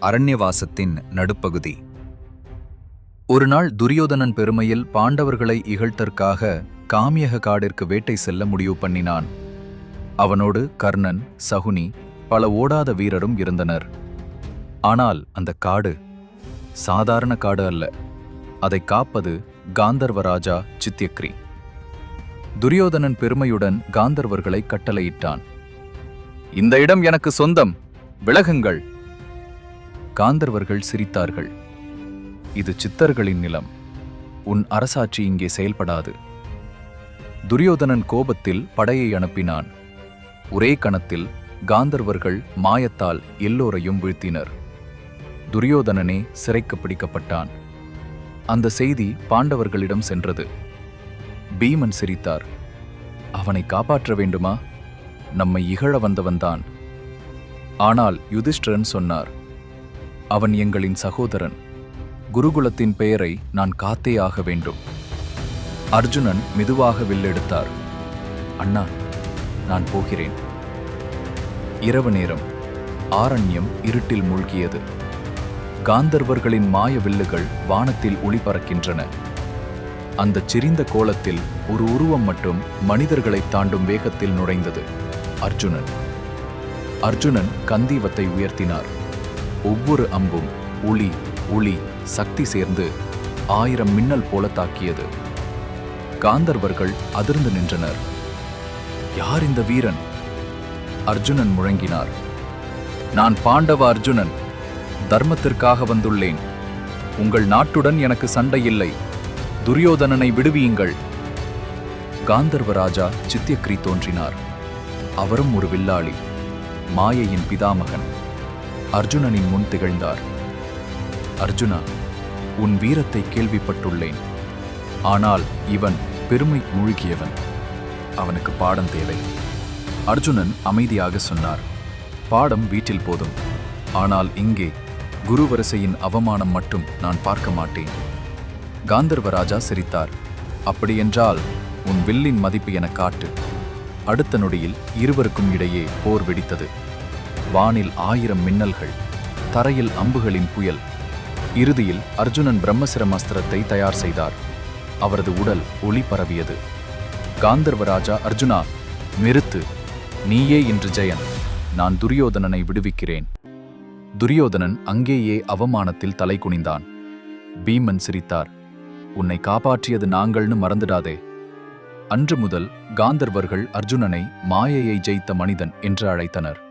அரண்யவாசத்தின் நடுப்பகுதி. ஒரு நாள் துரியோதனன் பெருமையில் பாண்டவர்களை இகழ்த்தற்காக காமியக காடிற்கு வேட்டை செல்ல முடிவு பண்ணினான். அவனோடு கர்ணன் சகுனி பல ஓடாத வீரரும் இருந்தனர். ஆனால் அந்த காடு சாதாரண காடு அல்ல. அதை காப்பது காந்தர்வராஜா சித்தியக்ரி துரியோதனன் பெருமையுடன் காந்தர்வர்களை கட்டளையிட்டான். இந்த இடம் எனக்கு சொந்தம். விலகுங்கள். காந்தர்வர்கள் சிரித்தார்கள். இது சித்தர்களின் நிலம். உன் அரசாட்சி இங்கே செயல்படாது. துரியோதனன் கோபத்தில் படையை அனுப்பினான். ஒரே கணத்தில் காந்தர்வர்கள் மாயத்தால் எல்லோரையும் வீழ்த்தினர். துரியோதனனே சிறைக்கு பிடிக்கப்பட்டான். அந்த செய்தி பாண்டவர்களிடம் சென்றது. பீமன் சிரித்தார். அவனை காப்பாற்ற வேண்டுமா? நம்மை இகழ வந்தவன்தான். ஆனால் யுதிஷ்டிரன் சொன்னார் அவன் எங்களின் சகோதரன். குருகுலத்தின் பெயரை நான் காத்தே ஆக வேண்டும். அர்ஜுனன் மெதுவாக வில்லெடுத்தார். அண்ணா நான் போகிறேன். இரவு நேரம். ஆரண்யம் இருட்டில் மூழ்கியது. காந்தர்வர்களின் மாய வில்லுகள் வானத்தில் ஒளிபரக்கின்றன. அந்த சிரிந்த கோலத்தில் ஒரு உருவம் மட்டும் மனிதர்களை தாண்டும் வேகத்தில் நுழைந்தது. அர்ஜுனன். அர்ஜுனன் கந்தீவத்தை உயர்த்தினார். ஒவ்வொரு அம்பும் ஒளி ஒளி சக்தி சேர்ந்து ஆயிரம் மின்னல் போல தாக்கியது. காந்தர்வர்கள் அதிர்ந்து நின்றனர். யார் இந்த வீரன்? அர்ஜுனன் முழங்கினார். நான் பாண்டவ அர்ஜுனன். தர்மத்திற்காக வந்துள்ளேன். உங்கள் நாட்டுடன் எனக்கு சண்டை இல்லை. துரியோதனனை விடுவியுங்கள். காந்தர்வ ராஜா சித்தியக்ரி தோன்றினார். அவரும் ஒரு வில்லாளி மாயையின் பிதாமகன். அர்ஜுனனின் முன் திகழ்ந்தார். அர்ஜுனா உன் வீரத்தை கேள்விப்பட்டுள்ளேன். ஆனால் இவன் பெருமை மூழ்கியவன். அவனுக்கு பாடம் தேவை. அர்ஜுனன் அமைதியாக சொன்னார். பாடம் வீட்டில் போதும். ஆனால் இங்கே குருவரிசையின் அவமானம் மட்டும் நான் பார்க்க மாட்டேன். காந்தர்வராஜா சிரித்தார். அப்படியென்றால் உன் வில்லின் மதிப்பு என காட்டு. அடுத்த நொடியில் இருவருக்கும் இடையே போர் வெடித்தது. வானில் ஆயிரம் மின்னல்கள் தரையில் அம்புகளின் புயல். இறுதியில் அர்ஜுனன் பிரம்மசிரமஸ்திரத்தை தயார் செய்தார். அவரது உடல் ஒளி பரவியது. காந்தர்வராஜா அர்ஜுனா நிறுத்து. நீயே இன்று ஜெயன். நான் துரியோதனனை விடுவிக்கிறேன். துரியோதனன் அங்கேயே அவமானத்தில் தலை குனிந்தான். பீமன் சிரித்தார் உன்னை காப்பாற்றியது நாங்கள்னு மறந்துடாதே. அன்று முதல் காந்தர்வர்கள் அர்ஜுனனை மாயையை ஜெயித்த மனிதன் என்று அழைத்தனர்.